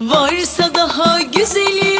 Varsa daha güzeli